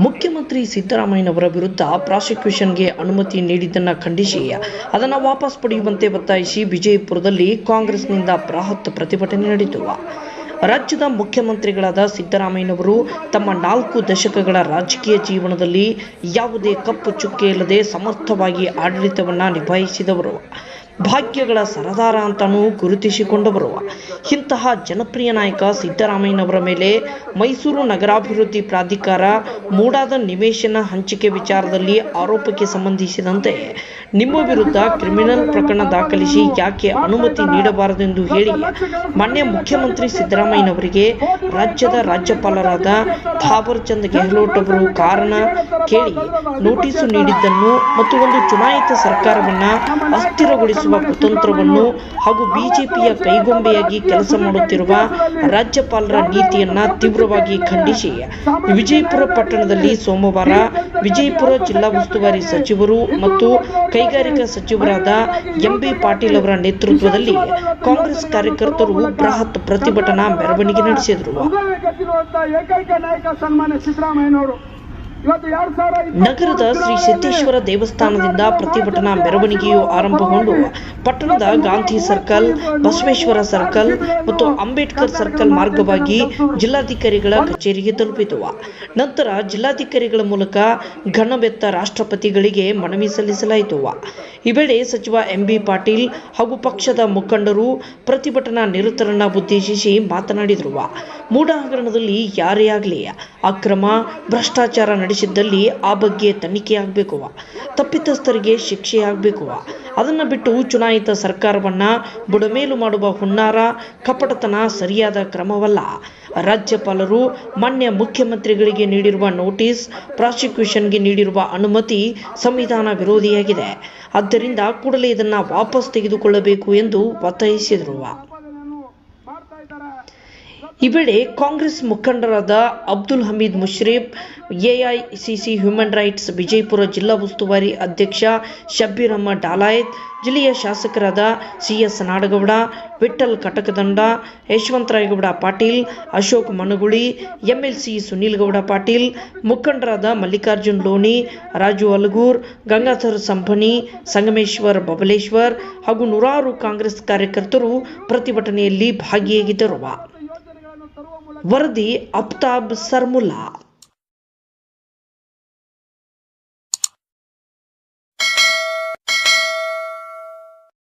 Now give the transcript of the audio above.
ಮುಖ್ಯಮಂತ್ರಿ ಸಿದ್ದರಾಮಯ್ಯನವರ ವಿರುದ್ಧ ಪ್ರಾಸಿಕ್ಯೂಷನ್ಗೆ ಅನುಮತಿ ನೀಡಿದ್ದನ್ನು ಖಂಡಿಸಿ. ಅದನ್ನು ವಾಪಸ್ ಪಡೆಯುವಂತೆ ಒತ್ತಾಯಿಸಿ ವಿಜಯಪುರದಲ್ಲಿ ಕಾಂಗ್ರೆಸ್ನಿಂದ ಬೃಹತ್ ಪ್ರತಿಭಟನೆ ನಡೆಯಿತು. ರಾಜ್ಯದ ಮುಖ್ಯಮಂತ್ರಿಗಳಾದ ಸಿದ್ದರಾಮಯ್ಯನವರು ತಮ್ಮ ನಾಲ್ಕು ದಶಕಗಳ ರಾಜಕೀಯ ಜೀವನದಲ್ಲಿ ಯಾವುದೇ ಕಪ್ಪು ಚುಕ್ಕೆ ಇಲ್ಲದೆ ಸಮರ್ಥವಾಗಿ ಆಡಳಿತವನ್ನು ನಿಭಾಯಿಸಿದವರು. ಭಾಗ್ಯಗಳ ಸರದಾರ ಅಂತಾನೂ ಬರುವ ಇಂತಹ ಜನಪ್ರಿಯ ನಾಯಕ ಸಿದ್ದರಾಮಯ್ಯನವರ ಮೇಲೆ ಮೈಸೂರು ನಗರಾಭಿವೃದ್ಧಿ ಪ್ರಾಧಿಕಾರ ಮೂಡಾದ ನಿವೇಶನ ಹಂಚಿಕೆ ವಿಚಾರದಲ್ಲಿ ಆರೋಪಕ್ಕೆ ಸಂಬಂಧಿಸಿದಂತೆ ನಿಮ್ಮ ವಿರುದ್ಧ ಕ್ರಿಮಿನಲ್ ಪ್ರಕರಣ ದಾಖಲಿಸಿ ಯಾಕೆ ಅನುಮತಿ ನೀಡಬಾರದೆಂದು ಹೇಳಿ ಮಾನ್ಯ ಮುಖ್ಯಮಂತ್ರಿ ಸಿದ್ದರಾಮಯ್ಯನವರಿಗೆ ರಾಜ್ಯದ ರಾಜ್ಯಪಾಲರಾದ ಥಾವರ್ ಚಂದ್ ಗೆಹ್ಲೋಟ್ ಅವರು ಕಾರಣ ಕೇಳಿ ನೋಟಿಸು ನೀಡಿದ್ದನ್ನು ಮತ್ತು ಒಂದು ಚುನಾಯಿತ ಸರ್ಕಾರವನ್ನ ಅಸ್ಥಿರಗೊಳಿಸುವ ಕುತಂತ್ರವನ್ನು ಹಾಗೂ ಬಿಜೆಪಿಯ ಕೈಗೊಂಬೆಯಾಗಿ ಕೆಲಸ ಮಾಡುತ್ತಿರುವ ರಾಜ್ಯಪಾಲರ ನೀತಿಯನ್ನ ತೀವ್ರವಾಗಿ ಖಂಡಿಸಿ. ವಿಜಯಪುರ ಪಟ್ಟಣದಲ್ಲಿ ಸೋಮವಾರ ವಿಜಯಪುರ ಜಿಲ್ಲಾ ಉಸ್ತುವಾರಿ ಸಚಿವರು ಮತ್ತು ಕೈಗಾರಿಕಾ ಸಚಿವರಾದ ಎಂಬಿ ಪಾಟೀಲ್ ಅವರ ನೇತೃತ್ವದಲ್ಲಿ ಕಾಂಗ್ರೆಸ್ ಕಾರ್ಯಕರ್ತರು ಬೃಹತ್ ಪ್ರತಿಭಟನಾ ಮೆರವಣಿಗೆ ನಡೆಸಿದರು. ನಗರದ ಶ್ರೀ ಸಿದ್ದೇಶ್ವರ ದೇವಸ್ಥಾನದಿಂದ ಪ್ರತಿಭಟನಾ ಮೆರವಣಿಗೆಯು ಆರಂಭಗೊಂಡು ಪಟ್ಟಣದ ಗಾಂಧಿ ಸರ್ಕಲ್ ಬಸವೇಶ್ವರ ಸರ್ಕಲ್ ಮತ್ತು ಅಂಬೇಡ್ಕರ್ ಸರ್ಕಲ್ ಮಾರ್ಗವಾಗಿ ಜಿಲ್ಲಾಧಿಕಾರಿಗಳ ಕಚೇರಿಗೆ ತಲುಪಿತು. ನಂತರ ಜಿಲ್ಲಾಧಿಕಾರಿಗಳ ಮೂಲಕ ಘನಬೆತ್ತ ರಾಷ್ಟ್ರಪತಿಗಳಿಗೆ ಮನವಿ ಸಲ್ಲಿಸಲಾಯಿತು. ಈ ವೇಳೆ ಸಚಿವ ಎಂಬಿ ಪಾಟೀಲ್ ಹಾಗೂ ಪಕ್ಷದ ಮುಖಂಡರು ಪ್ರತಿಭಟನಾ ನಿರತರನ್ನ ಉದ್ದೇಶಿಸಿ ಮಾತನಾಡಿದರು. ಮೂಡ ಹಗರಣದಲ್ಲಿ ಯಾರೇ ಆಗಲಿ, ಅಕ್ರಮ, ಭ್ರಷ್ಟಾಚಾರ ನಡೆಸಿದ್ದಲ್ಲಿ ಆ ಬಗ್ಗೆ ತನಿಖೆ ಆಗಬೇಕು ತಪ್ಪಿತಸ್ಥರಿಗೆ ಶಿಕ್ಷೆ ಆಗಬೇಕು ಅದನ್ನು ಬಿಟ್ಟು ಚುನಾಯಿತ ಸರ್ಕಾರವನ್ನ ಬುಡಮೇಲು ಮಾಡುವ ಹುನ್ನಾರ, ಕಪಟತನ ಸರಿಯಾದ ಕ್ರಮವಲ್ಲ. ರಾಜ್ಯಪಾಲರು ಮಾನ್ಯ ಮುಖ್ಯಮಂತ್ರಿಗಳಿಗೆ ನೀಡಿರುವ ನೋಟಿಸ್, ಪ್ರಾಸಿಕ್ಯೂಷನ್ಗೆ ನೀಡಿರುವ ಅನುಮತಿ ಸಂವಿಧಾನ ವಿರೋಧಿಯಾಗಿದೆ. ಆದ್ದರಿಂದ ಕೂಡಲೇ ಇದನ್ನು ವಾಪಸ್ ತೆಗೆದುಕೊಳ್ಳಬೇಕು ಎಂದು ಒತ್ತಾಯಿಸಿದರು ಈ ವೇಳೆ ಕಾಂಗ್ರೆಸ್ ಮುಖಂಡರಾದ Abdul Hamid Mushrif AICC human rights Vijayapura ಜಿಲ್ಲಾ ಉಸ್ತುವಾರಿ ಅಧ್ಯಕ್ಷ ಶಬ್ಬೀರ್ ಅಹಮದ್ ಡಾಲಾಯತ್, ಜಿಲ್ಲೆಯ ಶಾಸಕರಾದ ಸಿಎಸ್ ನಾಡಗೌಡ ವಿಠಲ್ ಕಟಕದಂಡ ಯಶವಂತರಾಯಗೌಡ ಪಾಟೀಲ್, ಅಶೋಕ್ ಮನಗುಳಿ, ಎಂಎಲ್ಸಿ ಸುನೀಲ್ ಗೌಡ ಪಾಟೀಲ್, ಮುಖಂಡರಾದ ಮಲ್ಲಿಕಾರ್ಜುನ್ ಲೋಣಿ, ರಾಜು ಅಲಗೂರ್, ಗಂಗಾಧರ್ ಸಂಭನಿ ಸಂಗಮೇಶ್ವರ್ ಬಬಲೇಶ್ವರ್ ಹಾಗೂ ನೂರಾರು ಕಾಂಗ್ರೆಸ್ ಕಾರ್ಯಕರ್ತರು ಪ್ರತಿಭಟನೆಯಲ್ಲಿ ಭಾಗಿಯಾಗಿದ್ದರು. वर्दी अब्ताब सरमुला।